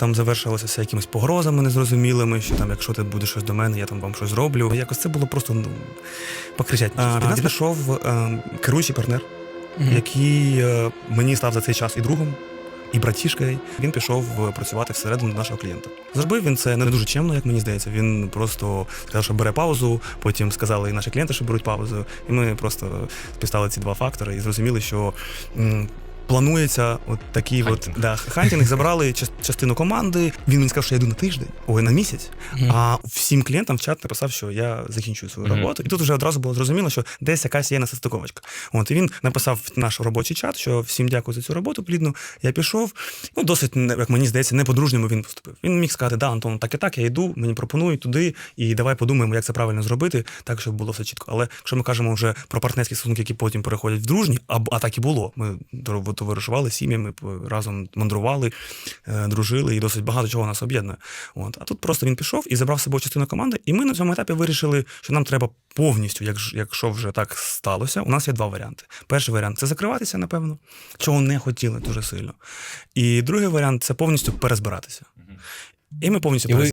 Там завершилося все якимись погрозами незрозумілими, що там, якщо ти будеш щось до мене, я там вам щось зроблю. Якось це було просто ну, покричать. А, від нас пішов е, керуючий партнер, Мгм. який е, мені став за цей час і другом, і братішкою. Він пішов е, працювати всередину нашого клієнта. Зробив він це не дуже чемно, як мені здається. Він просто сказав, що бере паузу. Потім сказали і наші клієнти, що беруть паузу. І ми просто співстали ці два фактори і зрозуміли, що. Планується от такий Хантинг. от да, хантінг. Забрали час- частину команди. Він мені сказав, що я йду на тиждень, ой, на місяць. Мгм. А всім клієнтам в чат написав, що я закінчую свою роботу. І тут вже одразу було зрозуміло, що десь якась є несостиковочка. От і він написав в наш робочий чат, що всім дякую за цю роботу. Плідну. Я пішов. Ну, досить, як мені здається, не по-дружньому він поступив. Він міг сказати, да, Антон, так і так, я йду, мені пропонують туди, і давай подумаємо, як це правильно зробити, так щоб було все чітко. Але якщо ми кажемо вже про партнерські стосунки, які потім переходять в дружні, а, а так і було. Ми товаришували сім'ями, разом мандрували, е, дружили, і досить багато чого нас об'єднує. От. А тут просто він пішов і забрав з собою частину команди, і ми на цьому етапі вирішили, що нам треба повністю, як, якщо вже так сталося, у нас є два варіанти. Перший варіант це закриватися, напевно, чого не хотіли дуже сильно. І другий варіант це повністю перезбиратися. І ми повністю І ви